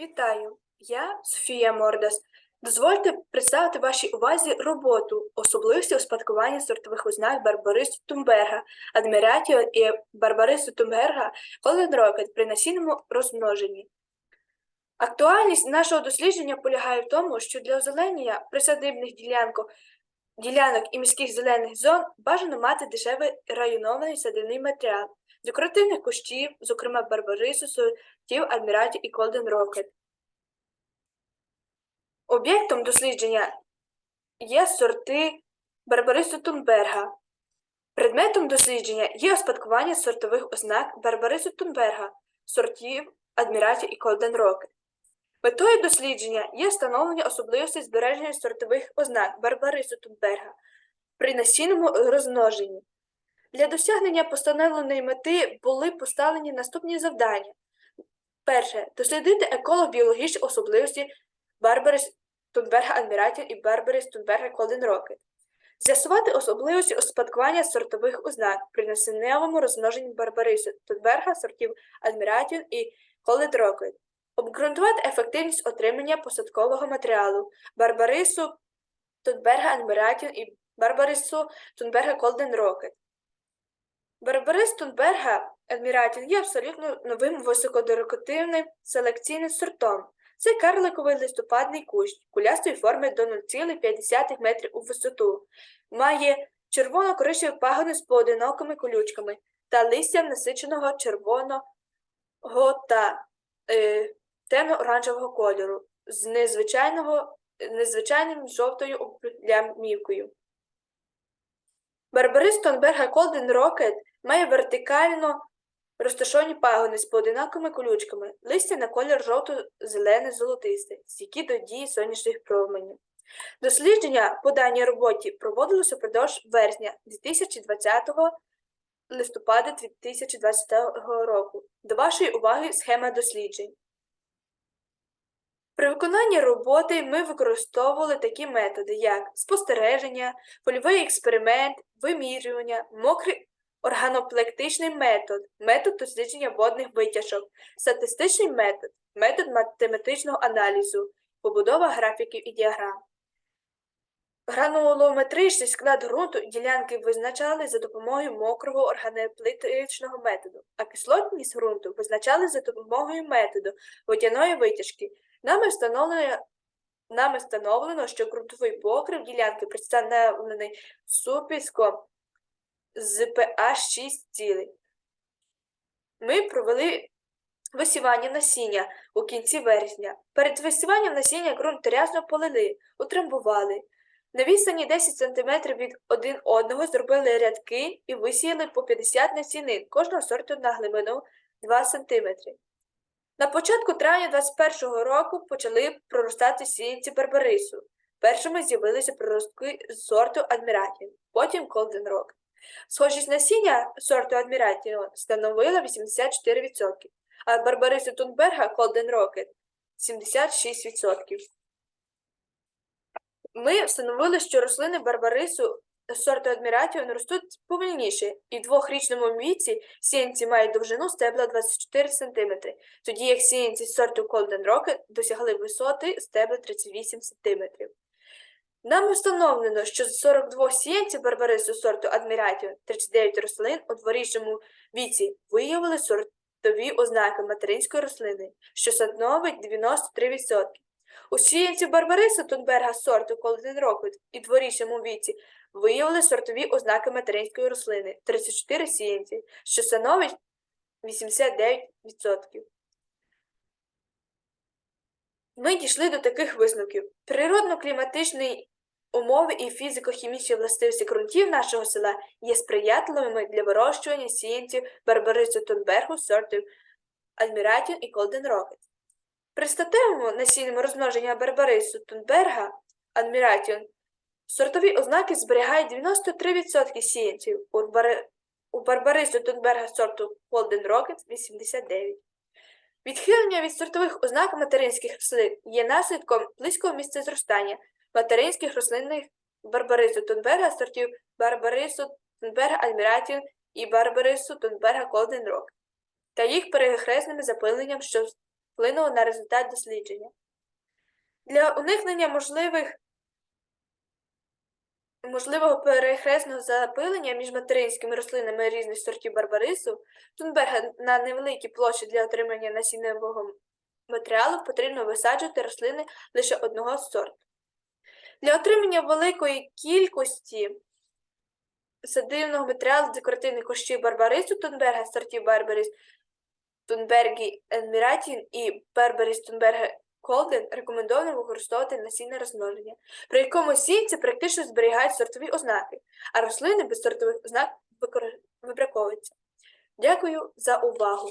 Вітаю! Я Софія Мордас. Дозвольте представити вашій увазі роботу особливості успадкування сортових ознак Барбарису Тумберга, адміратіо і Барбарису Тумберга Голден Рокет при насінному розмноженні. Актуальність нашого дослідження полягає в тому, що для озеленення присадибних ділянок, ділянок і міських зелених зон бажано мати дешевий районований садивний матеріал декоративних кущів, зокрема Барбарису, сортів Адміраті і Голден Рокет. Об'єктом дослідження є сорти Барбарису Тунберга. Предметом дослідження є успадкування сортових ознак Барбарису Тунберга, сортів Адміраті і Голден Рокет. Метою дослідження є встановлення особливостей збереження сортових ознак Барбарису Тунберга при насінному розмноженні. Для досягнення постановленої мети були поставлені наступні завдання. Перше дослідити еколого-біологічні особливості Барбарис Тунберга Адміратів і Барбарис Тунберга Колден Рокет. З'ясувати особливості успадкування сортових ознак при насінневому розмноженні Барбарису Тунберга сортів Адміратів і Колден Рокет. Обґрунтувати ефективність отримання посадкового матеріалу Барбарису Тунберга Адміратів і Барбарису Тунберга Колден Рокет. Барбарис Тунберга Адміратін є абсолютно новим високодерокативним селекційним сортом. Це карликовий листопадний кущ кулястої форми до 0,5 метрів у висоту. Має червоно-коричневі пагони з поодинокими колючками та листям насиченого червоного та е, темно-оранжевого кольору з незвичайного, незвичайним жовтою облямівкою. Барбарис Тонберга Голден Рокет має вертикально розташовані пагони з поодинокими колючками, листя на колір жовто-зелене золотисте, стійкі до дії сонячних променів. Дослідження по даній роботі проводилося впродовж вересня 2020 листопада 2020 року. До вашої уваги схема досліджень. При виконанні роботи ми використовували такі методи, як спостереження, польовий експеримент, вимірювання, мокрий органоплектичний метод, метод дослідження водних витяжок, статистичний метод, метод математичного аналізу, побудова графіків і діаграм. Гранулометричний склад ґрунту ділянки визначали за допомогою мокрого органоплектичного методу, а кислотність ґрунту визначали за допомогою методу водяної витяжки. Нами встановлено, нами встановлено, що ґрунтовий покрив ділянки представлений супіском з pH 6 цілий. Ми провели висівання насіння у кінці вересня. Перед висіванням насіння ґрунт рясно полили, утрамбували. На відстані 10 см від один одного зробили рядки і висіяли по 50 насінин кожного сорту на глибину 2 см. На початку травня 2021 року почали проростати сіянці барбарису. Першими з'явилися проростки з сорту адміратів, потім Golden Rock. Схожість насіння сорту адміратів становила 84%, а барбарису Тунберга Golden Rocket 76%. Ми встановили, що рослини барбарису сорту адміратів ростуть повільніше, і в двохрічному віці сіянці мають довжину стебла 24 см, тоді як сіянці сорту Golden Rocket досягли висоти стебла 38 см. Нам встановлено, що з 42 сіянців барбарису сорту адміратів 39 рослин у дворічному віці виявили сортові ознаки материнської рослини, що становить 93%. У сіянців барбарису Тунберга сорту Golden Rocket і дворічному віці виявили сортові ознаки материнської рослини 34 сіянці, що становить 89%. Ми дійшли до таких висновків. Природно-кліматичні умови і фізико-хімічні властивості ґрунтів нашого села є сприятливими для вирощування сіянців барбарису Тунбергу сортів Адміратін і Golden Rocket. При статевому насінному розмноженні барбарису Тунберга Адміратіон сортові ознаки зберігають 93% сіянців, у, у барбарису Тунберга сорту Golden Rocket 89%. Відхилення від сортових ознак материнських рослин є наслідком близького місця зростання материнських рослинних барбарису Тунберга сортів барбарису Тунберга Адміратін і барбарису Тунберга Golden Rock та їх перехресним запиленням, що вплинуло на результат дослідження. Для уникнення можливих можливого перехресного запилення між материнськими рослинами різних сортів барбарису, Тунберга на невеликій площі для отримання насінневого матеріалу потрібно висаджувати рослини лише одного сорту. Для отримання великої кількості садивного матеріалу з декоративних кущів барбарису Тунберга сортів Барбарис Тунбергі Еміратін і Барбарис Тунберга Колден рекомендовано використовувати насінне розмноження, при якому сіянці практично зберігають сортові ознаки, а рослини без сортових ознак вибраковуються. Дякую за увагу!